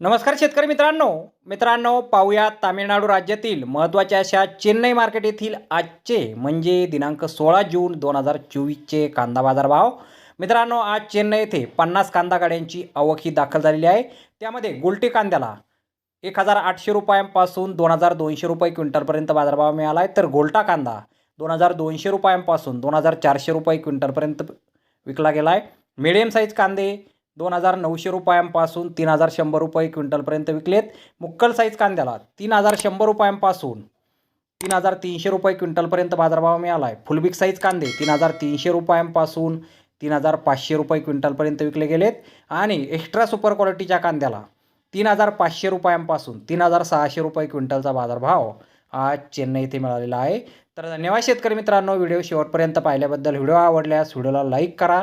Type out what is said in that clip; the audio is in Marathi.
नमस्कार शेतकरी मित्रांनो. मित्रांनो पाहूया तामिळनाडू राज्यातील महत्त्वाच्या अशा चेन्नई मार्केट येथील आजचे म्हणजे दिनांक सोळा जून दोन हजार चोवीसचे कांदा बाजार भाव मित्रांनो आज चेन्नई येथे पन्नास कांदा गाड्यांची आवक ही दाखल झालेली आहे. त्यामध्ये गुलटी कांद्याला एक हजार आठशे रुपयांपासून दोन हजार दोनशे रुपये क्विंटलपर्यंत बाजारभाव मिळाला आहे तर गोल्टा कांदा दोन हजार दोनशे रुपयांपासून दोन हजार चारशे रुपये क्विंटलपर्यंत विकला गेला आहे मिडियम साईज कांदे दोन हजार नऊशे रुपयांपासून तीन हजार शंभर रुपये क्विंटलपर्यंत विकलेत. मुक्कल साईज कांद्याला तीन हजार शंभर रुपयांपासून तीन हजार तीनशे रुपये क्विंटलपर्यंत बाजारभाव मिळाला आहे फुलबिक साईज कांदे तीन हजार तीनशे रुपयांपासून तीन हजार पाचशे रुपये क्विंटलपर्यंत विकले गेलेत. आणि एक्स्ट्रा सुपर क्वालिटीच्या कांद्याला तीन हजार पाचशे रुपयांपासून तीन हजार सहाशे रुपये क्विंटलचा बाजारभाव आज चेन्नई येथे मिळालेला आहे. तर धन्यवाद शेतकरी मित्रांनो व्हिडिओ शेवटपर्यंत पाहिल्याबद्दल. व्हिडिओ आवडल्यास व्हिडिओला लाईक करा.